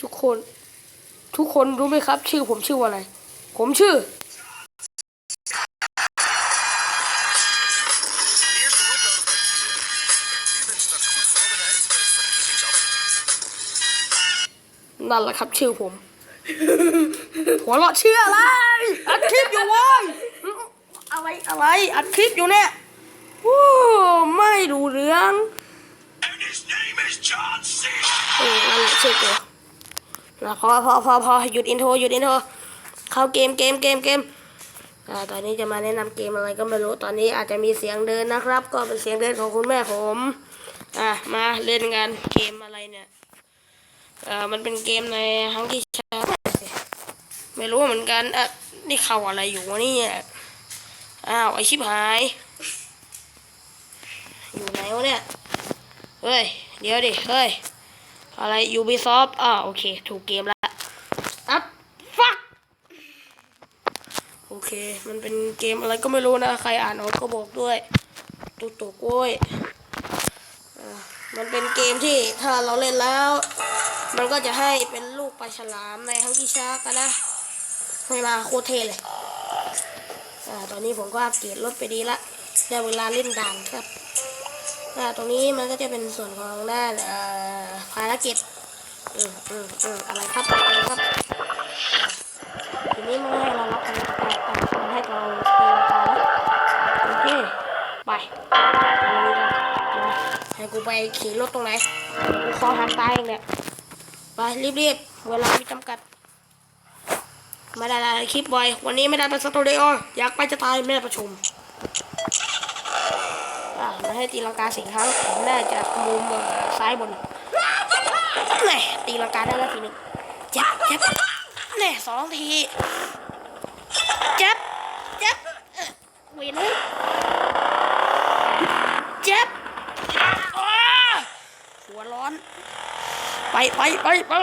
ทุกคน ทุกคนรู้ไหมครับ ชื่อผมชื่อว่าอะไร ผมชื่อ Eerste hulpnodig bij kiezen. U bent straks goed voorbereid bij het verkiezingsafdeling. นั่นแหละครับชื่อผม หัวเราะเชื่ออะไร อัดคลิปอยู่เว้ยอะไรอะไรอัดคลิปอยู่เนี่ยโอ้ไม่ดูเรื่อง And his name is John C. เออนั่นแหละชื่อตัวนะ พอพอพอพอหยุดอินโทรหยุดอินโทรเข้าเกมเกมเกมเกมอ่าตอนนี้จะมาแนะนำเกมอะไรก็ไม่รู้ตอนนี้อาจจะมีเสียงเดินนะครับ ก็เป็นเสียงเดินของคุณแม่ผมอะมาเล่นกันเกมอะไรเนี่ยเออมันเป็นเกมในฮังกี้ชาไม่รู้เหมือนกันอะนี่เข้าอะไรอยู่วะเนี่ยอ้าวไอชิบหาย อยู่ไหนวะเนี่ยเฮ้ยเดี๋ยวดิเฮ้ย อะไร Ubisoft อ่าโอเค ถูกเกมและอัพฟักโอเค มันเป็นเกมอะไรก็ไม่รู้นะ ใครอ่านออกก็บอกด้วย ตุกตุกโว้ยมันเป็นเกมที่ถ้าเราเล่นแล้ว มันก็จะให้เป็นลูกปลาฉลามในฮังกี้ชาร์กนะให้มาโคตรเทเลยอ่าตอนนี้ผมก็อัปเกรดรถไปดีละได้เวลาเล่นด่านครับ ตรงนี้มันก็จะเป็นส่วนของด้านภารกิจอืมอืมอืมอะไรครับอะไรครับทีนี้มันให้เรารับการอ่ามันให้เราตีราคาแล้วโอเคไปให้กูไปขี่รถตรงไหนกูขอทางตายเองเนี่ยไปรีบๆเวลามีจำกัดไม่ได้อะไรคลิปบ่อย วันนี้ไม่ได้ไปสตูดิโออยากไปจะตายไม่ได้ประชุม มาให้ตีลังกาสี่ครั้งน่าจะมุมเอ่อซ้ายบนแหน่ตีลังกาได้แล้วทีหนึงเจ็บเจ็บแหน่สองทีเจ็บเจ็บเอ่อเวียนเลยเจ็บอ้าหัวร้อน ไปไปไปไป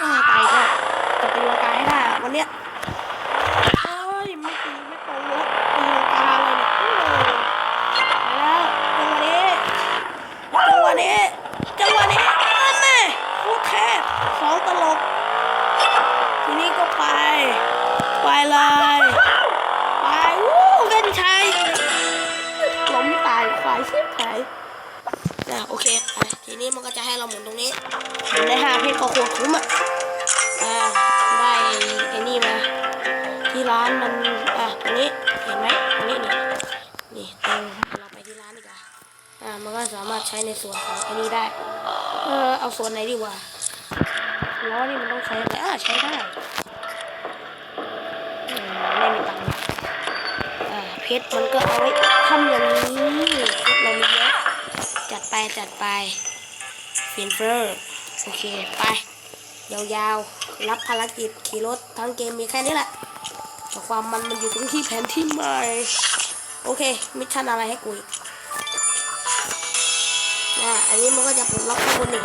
อ่าไปก็จะตีลังกาให้ได้วันเนี้ยเอ้ยไม่ตีไม่ตรงวะตีลังกาเลยเนี่ยโอ้ แล้วจังหวะนี้จังหวะนี้จังหวะนี้นั่นแน่โคตรเท พสองตลบทีนี้ก็ไป ไปเลย ไปวู้เล่นชัยล้มตายควายเสียหายนะโอเคไปทีนี้มันก็จะให้เราหมุนตรงนี้หมุนได้ห้าเพชรก็โคตรคุ้มอะอ่าได้ไอ้นี่มาที่ร้านมันอะตรงนี้เห็นไหมตรงนี้นี่นี่ตรงเราไปที่ร้านดีกว่าอ่ามันก็สามารถใช้ในส่วนของอันนี้ได้ เออเอาส่วนไหนดีกว่า ล้อนี่มันต้องใช้อะไรอ่ใช้ได้ไม่มีตังค์เพชรมันก็เอาไว้ทำอย่างนี้เพชรเรามีเยอะจัดไปจัดไปฟินเฟอร์โอเคไปยาวๆ รับภารกิจขี่รถทั้งเกมมีแค่นี้แหละแต่ความมันมันอยู่ตรงที่แผนที่ใหม่ โอเค มิชชั่นอะไรให้กูอีกอ่าอันนี้มันก็จะปลดล็อกข้างบนนี่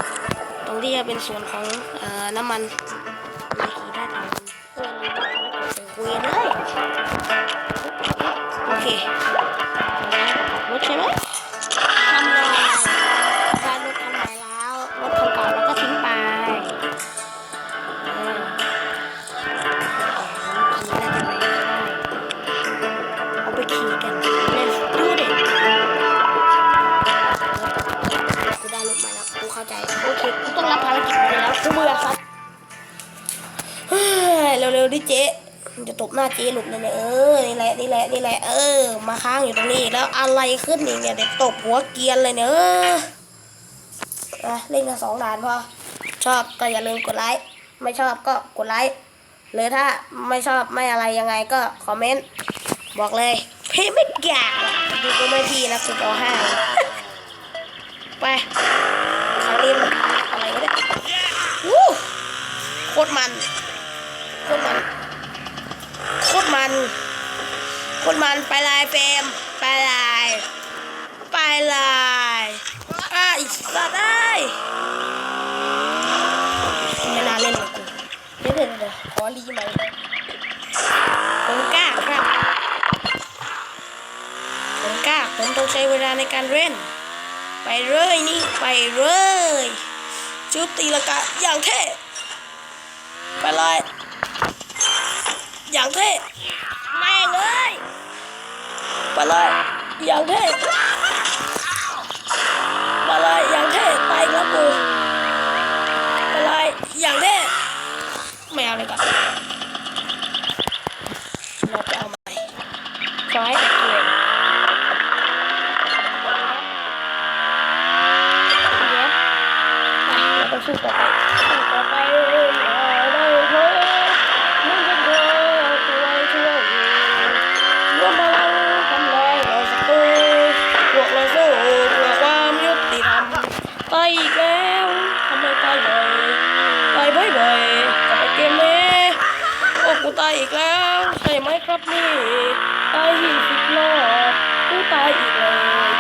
รงที่จะเป็นส่วนของน้ำมันไม่ขี่ได้ทางเออมีบ้านแล้วกดใส่คุยเลยโอเครถใช่ไหมทำเลยได้รถคันใหม่แล้วรถคันเก่าเราก็ทิ้งไปขี่ได้จะไปได้เอาไปขี่กัน เร็วๆดิเจ๊มันจะตบหน้าเจ๊หลุดเลยเนี่ยเออนี่แหละนี่แหละนี่แหละเออ มาค้างอยู่ตรงนี้ แล้วอะไรขึ้นอีกเนี่ยเดี๋ยวตบหัวเกียนเลยเนี่ยเอออะเล่นกันสองด่านพอชอบก็อย่าลืมกดไลค์ไม่ชอบก็กดไลค์หรือถ้าไม่ชอบไม่อะไรยังไงก็คอมเมนต์บอกเลยพี่ไม่แก่ดูก็ไม่พี่นะคุณเอาห้าไปครั้งนี้มันอะไรวะเนี่ยวู้โคตรมันโคตรมันโคตรมันโคตรมันไปลายเฟรมไปลาย ไปลายอะอีกสัตว์ได้ไม่น่าเล่นเลยกูเดี๋ยวเดี๋ยวเดี๋ยขอรีใหมผมกล้าครับผมกล้าผมต้องใช้เวลาในการเล่น ไปเลยนี่ไปเลยชุดตีละกาอย่างเท่ไปเลยอย่างเท่ ไปเลยอย่างเท่มาเลยอย่างเท่ไปครับกูมาเลยอย่างเท่ไม่เอาเลยก่อน อ้กูตายอีกแล้วใช่ไหมครับนี่ตายยี่สิบรอบกูตายอีกเลย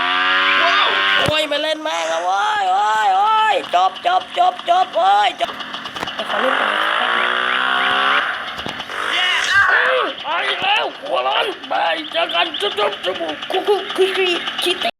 โอ้ยมาเล่นแม่งแล้วเว้ยโอ้ยโอ้ยจบจบจบจบเอ้ยจบแต่ขอเล่นต่อแป๊บนึงอืมไปแล้วหัวร้อนไปเจอกันจุ๊บจุ๊บจมูกคุกคุกคุยคุยคิดแต่